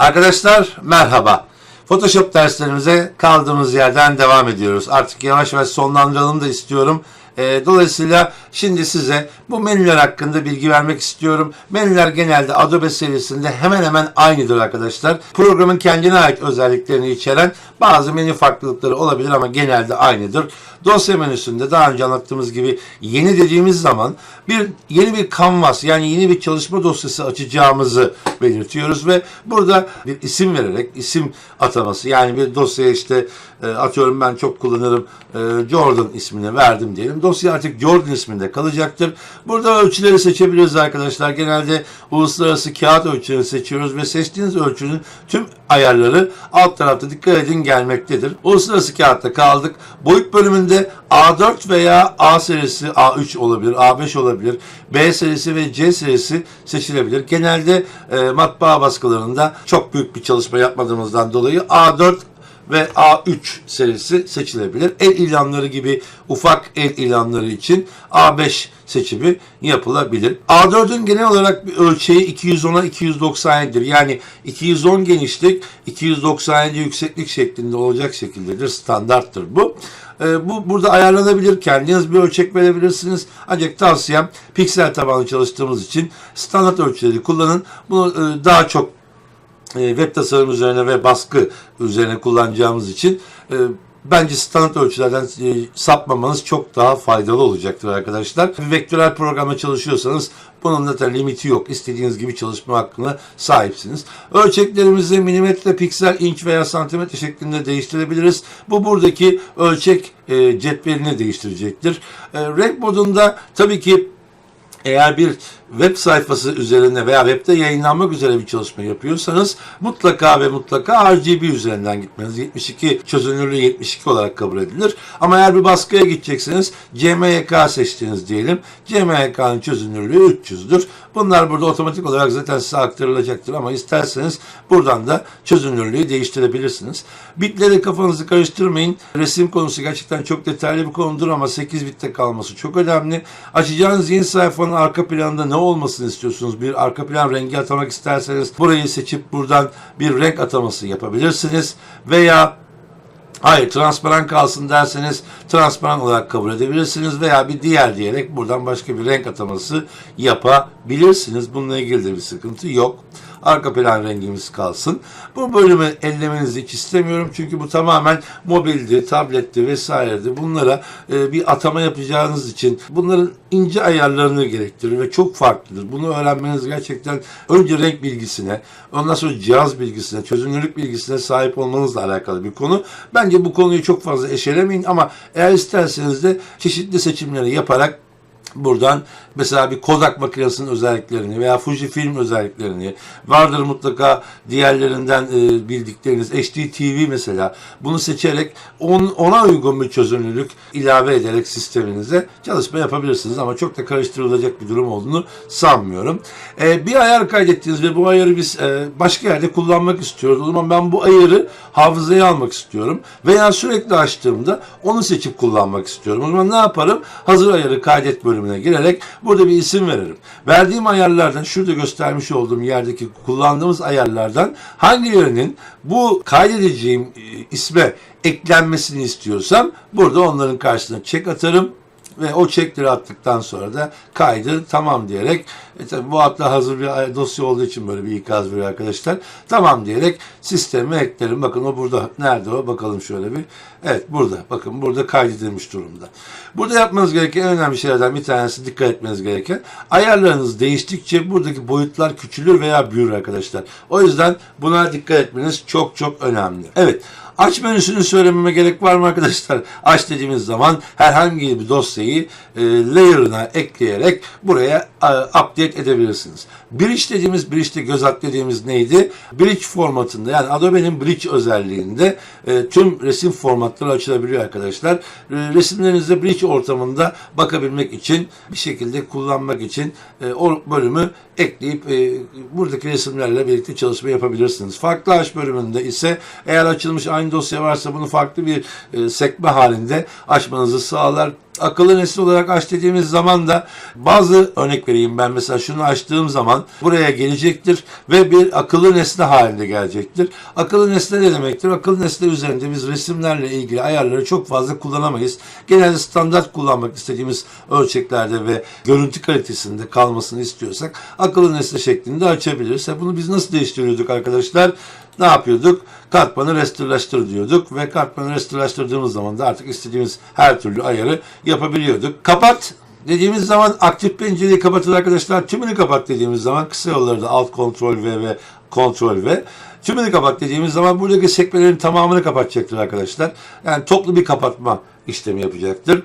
Arkadaşlar merhaba. Photoshop derslerimize kaldığımız yerden devam ediyoruz. Artık yavaş yavaş sonlandıralım da istiyorum. Ee, dolayısıyla şimdi size bu menüler hakkında bilgi vermek istiyorum. Menüler genelde Adobe serisinde hemen hemen aynıdır arkadaşlar. Programın kendine ait özelliklerini içeren bazı menü farklılıkları olabilir ama genelde aynıdır. Dosya menüsünde daha önce anlattığımız gibi yeni dediğimiz zaman bir yeni bir kanvas yani yeni bir çalışma dosyası açacağımızı belirtiyoruz ve burada bir isim vererek isim ataması yani bir dosyaya işte e, atıyorum ben çok kullanırım e, Jordan ismini verdim diyelim. Dosya artık Jordan isminde kalacaktır. Burada ölçüleri seçebiliriz arkadaşlar. Genelde uluslararası kağıt ölçüleri seçiyoruz ve seçtiğiniz ölçünün tüm ayarları alt tarafta dikkat edin gelmektedir. Uluslararası kağıtta kaldık. Boyut bölümünde A4 veya A serisi A3 olabilir, A5 olabilir. B serisi ve C serisi seçilebilir. Genelde e, matbaa baskılarında çok büyük bir çalışma yapmadığımızdan dolayı A4 ve A3 serisi seçilebilir. El ilanları gibi ufak el ilanları için A5 seçimi yapılabilir. A4'ün genel olarak bir ölçeği 210'a 297'dir. Yani 210 genişlik, 297 yükseklik şeklinde olacak şekildedir. Standarttır bu. Ee, bu burada ayarlanabilir. Kendiniz bir ölçek verebilirsiniz. Ancak tavsiyem piksel tabanlı çalıştığımız için standart ölçüleri kullanın. Bunu e, daha çok web tasarım üzerine ve baskı üzerine kullanacağımız için e, bence standart ölçülerden e, sapmamanız çok daha faydalı olacaktır arkadaşlar. Bir vektörel programla çalışıyorsanız bunun zaten limiti yok. İstediğiniz gibi çalışma hakkına sahipsiniz. Ölçeklerimizi milimetre, piksel, inç veya santimetre şeklinde değiştirebiliriz. Bu buradaki ölçek e, cetvelini değiştirecektir. E, renk modunda tabii ki eğer bir web sayfası üzerine veya webde yayınlanmak üzere bir çalışma yapıyorsanız mutlaka ve mutlaka RGB üzerinden gitmeniz 72 çözünürlüğü 72 olarak kabul edilir. Ama eğer bir baskıya gidecekseniz CMYK seçtiniz diyelim. CMYK'nın çözünürlüğü 300'dür. Bunlar burada otomatik olarak zaten size aktarılacaktır ama isterseniz buradan da çözünürlüğü değiştirebilirsiniz. Bitleri kafanızı karıştırmayın. Resim konusu gerçekten çok detaylı bir konudur ama 8 bitte kalması çok önemli. Açacağınız yeni sayfanın arka planında ne olmasını istiyorsunuz? Bir arka plan rengi atamak isterseniz burayı seçip buradan bir renk ataması yapabilirsiniz. Veya Hayır transparan kalsın derseniz transparan olarak kabul edebilirsiniz veya bir diğer diyerek buradan başka bir renk ataması yapabilirsiniz. Bununla ilgili de bir sıkıntı yok. Arka plan rengimiz kalsın. Bu bölümü ellemenizi hiç istemiyorum çünkü bu tamamen mobildi, tabletti vesairedi. Bunlara e, bir atama yapacağınız için bunların ince ayarlarını gerektirir ve çok farklıdır. Bunu öğrenmeniz gerçekten önce renk bilgisine, ondan sonra cihaz bilgisine, çözünürlük bilgisine sahip olmanızla alakalı bir konu. Bence bu konuyu çok fazla eşelemeyin ama eğer isterseniz de çeşitli seçimleri yaparak Buradan mesela bir Kodak makinesinin özelliklerini veya Fujifilm özelliklerini vardır mutlaka diğerlerinden e, bildikleriniz HD TV mesela bunu seçerek on, ona uygun bir çözünürlük ilave ederek sisteminize çalışma yapabilirsiniz ama çok da karıştırılacak bir durum olduğunu sanmıyorum. E, bir ayar kaydettiniz ve bu ayarı biz e, başka yerde kullanmak istiyoruz. O zaman ben bu ayarı hafızaya almak istiyorum veya sürekli açtığımda onu seçip kullanmak istiyorum. O zaman ne yaparım? Hazır ayarı kaydet bölümü bölümüne girerek burada bir isim veririm. Verdiğim ayarlardan şurada göstermiş olduğum yerdeki kullandığımız ayarlardan hangilerinin bu kaydedeceğim e, isme eklenmesini istiyorsam burada onların karşısına çek atarım ve o çekleri attıktan sonra da kaydı tamam diyerek e tabi bu hatta hazır bir dosya olduğu için böyle bir ikaz veriyor arkadaşlar. Tamam diyerek sisteme eklerim. Bakın o burada. Nerede o? Bakalım şöyle bir. Evet burada. Bakın burada kaydedilmiş durumda. Burada yapmanız gereken en önemli şeylerden bir tanesi dikkat etmeniz gereken ayarlarınız değiştikçe buradaki boyutlar küçülür veya büyür arkadaşlar. O yüzden buna dikkat etmeniz çok çok önemli. Evet. Aç menüsünü söylememe gerek var mı arkadaşlar? Aç dediğimiz zaman herhangi bir dosyayı e, layer'ına ekleyerek buraya e, update edebilirsiniz. Bridge dediğimiz, Bridge'de göz at dediğimiz neydi? Bridge formatında yani Adobe'nin Bridge özelliğinde e, tüm resim formatları açılabiliyor arkadaşlar. E, resimlerinizi Bridge ortamında bakabilmek için bir şekilde kullanmak için e, o bölümü ekleyip e, buradaki resimlerle birlikte çalışma yapabilirsiniz. Farklı aç bölümünde ise eğer açılmış aynı dosya varsa bunu farklı bir e, sekme halinde açmanızı sağlar. Akıllı nesne olarak aç dediğimiz zaman da bazı örnek vereyim ben mesela şunu açtığım zaman buraya gelecektir ve bir akıllı nesne halinde gelecektir. Akıllı nesne ne demektir? Akıllı nesne üzerinde biz resimlerle ilgili ayarları çok fazla kullanamayız. Genelde standart kullanmak istediğimiz ölçeklerde ve görüntü kalitesinde kalmasını istiyorsak akıllı nesne şeklinde açabiliriz. Ha, Bunu biz nasıl değiştiriyorduk arkadaşlar? Ne yapıyorduk? Katmanı restorelaştır diyorduk ve katmanı restorelaştırdığımız zaman da artık istediğimiz her türlü ayarı yapabiliyorduk. Kapat dediğimiz zaman aktif pencereyi kapatır arkadaşlar. Tümünü kapat dediğimiz zaman kısa yolları da alt kontrol V ve kontrol V. Tümünü kapat dediğimiz zaman buradaki sekmelerin tamamını kapatacaktır arkadaşlar. Yani toplu bir kapatma işlemi yapacaktır.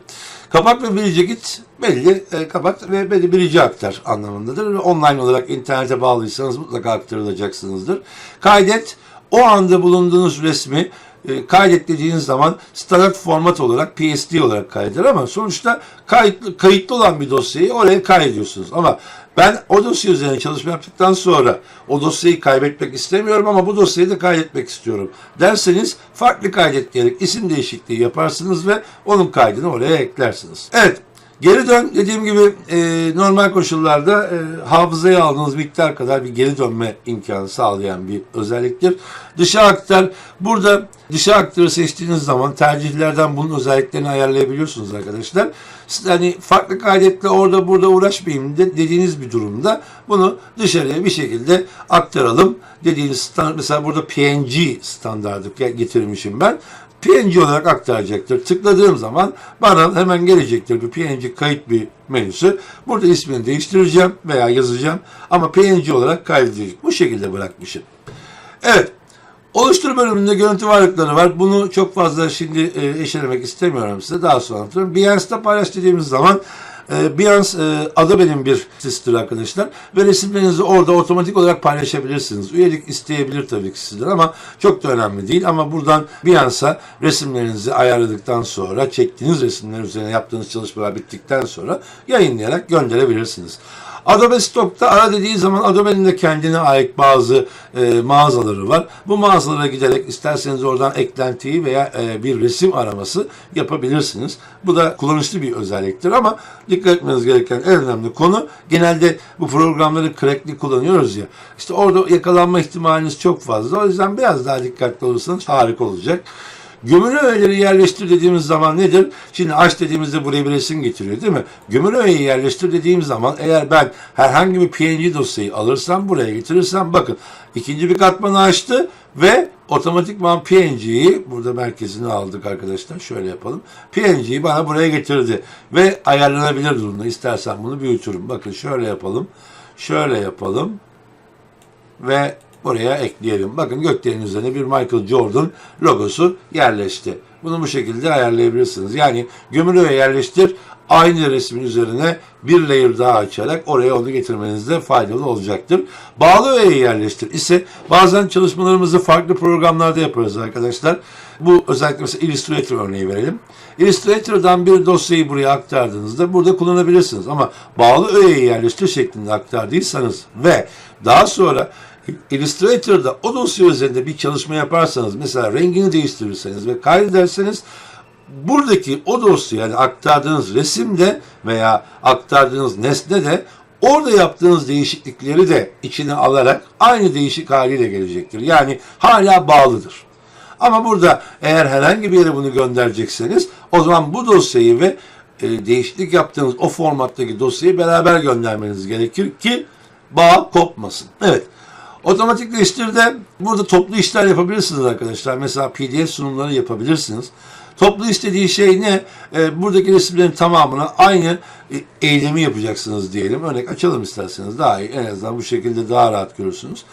Kapat ve bilici git belli e, kapat ve belli bilici aktar anlamındadır. Online olarak internete bağlıysanız mutlaka aktarılacaksınızdır. Kaydet o anda bulunduğunuz resmi e, kaydet dediğiniz zaman standart format olarak PSD olarak kaydeder ama sonuçta kayıtlı, kayıtlı olan bir dosyayı oraya kaydediyorsunuz. Ama ben o dosya üzerine çalışma yaptıktan sonra o dosyayı kaybetmek istemiyorum ama bu dosyayı da kaydetmek istiyorum derseniz farklı kaydet diyerek isim değişikliği yaparsınız ve onun kaydını oraya eklersiniz. Evet Geri dön dediğim gibi e, normal koşullarda e, hafızaya aldığınız miktar kadar bir geri dönme imkanı sağlayan bir özelliktir. Dışa aktar. Burada dışa aktarı seçtiğiniz zaman tercihlerden bunun özelliklerini ayarlayabiliyorsunuz arkadaşlar. Siz hani farklı kaydetle orada burada uğraşmayayım de, dediğiniz bir durumda bunu dışarıya bir şekilde aktaralım dediğiniz standart mesela burada PNG standardı getirmişim ben. PNG olarak aktaracaktır. Tıkladığım zaman bana hemen gelecektir bir PNG kayıt bir menüsü. Burada ismini değiştireceğim veya yazacağım ama PNG olarak kaydedecek. Bu şekilde bırakmışım. Evet. Oluştur bölümünde görüntü varlıkları var. Bunu çok fazla şimdi e, eşelemek istemiyorum size. Daha sonra anlatırım. Beyance'da paylaş dediğimiz zaman e, Behance e, Adobe'nin bir sitesidir arkadaşlar. Ve resimlerinizi orada otomatik olarak paylaşabilirsiniz. Üyelik isteyebilir tabii ki sizden ama çok da önemli değil. Ama buradan Beyance'a resimlerinizi ayarladıktan sonra çektiğiniz resimler üzerine yaptığınız çalışmalar bittikten sonra yayınlayarak gönderebilirsiniz. Adobe Stock'ta ara dediği zaman Adobe'nin de kendine ait bazı e, mağazaları var. Bu mağazalara giderek isterseniz oradan eklentiyi veya e, bir resim araması yapabilirsiniz. Bu da kullanışlı bir özelliktir ama dikkat etmeniz gereken en önemli konu genelde bu programları crackli kullanıyoruz ya. İşte orada yakalanma ihtimaliniz çok fazla. O yüzden biraz daha dikkatli olursanız harika olacak. Gömülü öğeleri yerleştir dediğimiz zaman nedir? Şimdi aç dediğimizde buraya bir resim getiriyor değil mi? Gömülü öğeyi yerleştir dediğim zaman eğer ben herhangi bir PNG dosyayı alırsam buraya getirirsem bakın ikinci bir katmanı açtı ve otomatikman PNG'yi burada merkezini aldık arkadaşlar. Şöyle yapalım. PNG'yi bana buraya getirdi ve ayarlanabilir durumda. İstersen bunu büyütürüm. Bakın şöyle yapalım. Şöyle yapalım. Ve buraya ekleyelim. Bakın gökdelenin üzerine bir Michael Jordan logosu yerleşti. Bunu bu şekilde ayarlayabilirsiniz. Yani gömülüye yerleştir. Aynı resmin üzerine bir layer daha açarak oraya onu getirmenizde faydalı olacaktır. Bağlı öğeyi yerleştir ise bazen çalışmalarımızı farklı programlarda yaparız arkadaşlar. Bu özellikle mesela Illustrator örneği verelim. Illustrator'dan bir dosyayı buraya aktardığınızda burada kullanabilirsiniz. Ama bağlı öğeyi yerleştir şeklinde aktardıysanız ve daha sonra Illustrator'da o dosya üzerinde bir çalışma yaparsanız, mesela rengini değiştirirseniz ve kaydederseniz buradaki o dosya yani aktardığınız resimde veya aktardığınız nesne de orada yaptığınız değişiklikleri de içine alarak aynı değişik haliyle gelecektir. Yani hala bağlıdır. Ama burada eğer herhangi bir yere bunu gönderecekseniz o zaman bu dosyayı ve e, değişiklik yaptığınız o formattaki dosyayı beraber göndermeniz gerekir ki bağ kopmasın. Evet. Otomatikleştirde burada toplu işler yapabilirsiniz arkadaşlar. Mesela PDF sunumları yapabilirsiniz. Toplu istediği şey ne? E, buradaki resimlerin tamamına aynı e, eylemi yapacaksınız diyelim. Örnek açalım isterseniz daha iyi. En azından bu şekilde daha rahat görürsünüz.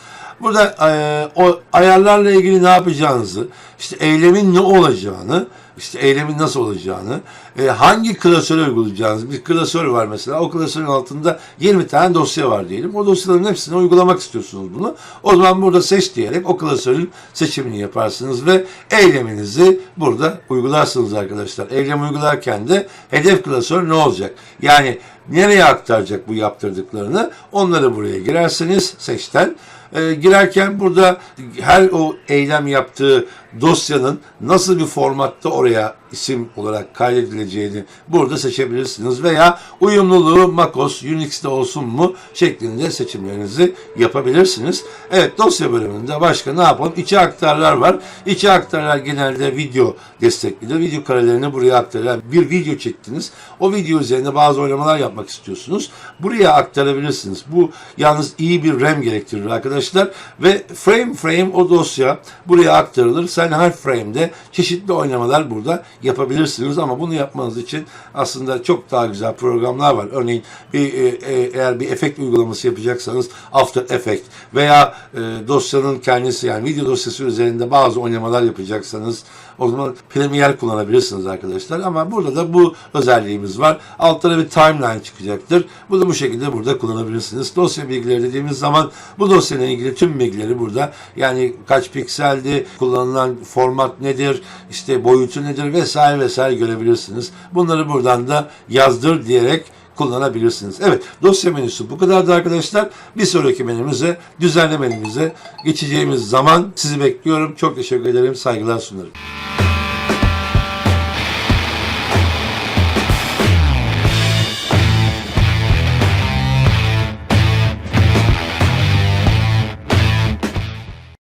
Burada e, o ayarlarla ilgili ne yapacağınızı, işte eylemin ne olacağını, işte eylemin nasıl olacağını, e, hangi klasörü uygulayacağınızı, bir klasör var mesela, o klasörün altında 20 tane dosya var diyelim. O dosyaların hepsini uygulamak istiyorsunuz bunu. O zaman burada seç diyerek o klasörün seçimini yaparsınız ve eyleminizi burada uygularsınız arkadaşlar. Eylem uygularken de hedef klasör ne olacak? Yani nereye aktaracak bu yaptırdıklarını onları buraya girersiniz seçten. E, girerken burada her o eylem yaptığı dosyanın nasıl bir formatta oraya isim olarak kaydedileceğini burada seçebilirsiniz veya uyumluluğu macOS, Unix'te olsun mu şeklinde seçimlerinizi yapabilirsiniz. Evet dosya bölümünde başka ne yapalım? İçi aktarlar var. İçi aktarlar genelde video desteklidir. Video karelerini buraya aktarırlar. Bir video çektiniz. O video üzerinde bazı oynamalar yapmak istiyorsunuz. Buraya aktarabilirsiniz. Bu yalnız iyi bir RAM gerektirir arkadaşlar. Ve frame frame o dosya buraya aktarılır. Sen her frame'de çeşitli oynamalar burada yapabilirsiniz ama bunu yapmanız için aslında çok daha güzel programlar var. Örneğin bir, e, e, eğer bir efekt uygulaması yapacaksanız After Effects veya e, dosyanın kendisi yani video dosyası üzerinde bazı oynamalar yapacaksanız o zaman Premiere kullanabilirsiniz arkadaşlar. Ama burada da bu özelliğimiz var. Altta da bir timeline çıkacaktır. Bunu bu şekilde burada kullanabilirsiniz. Dosya bilgileri dediğimiz zaman bu dosyayla ilgili tüm bilgileri burada yani kaç pikseldi, kullanılan format nedir, işte boyutu nedir vesaire vesaire görebilirsiniz. Bunları buradan da yazdır diyerek kullanabilirsiniz. Evet dosya menüsü bu kadardı arkadaşlar. Bir sonraki menümüze, düzenle menümüze geçeceğimiz zaman sizi bekliyorum. Çok teşekkür ederim. Saygılar sunarım.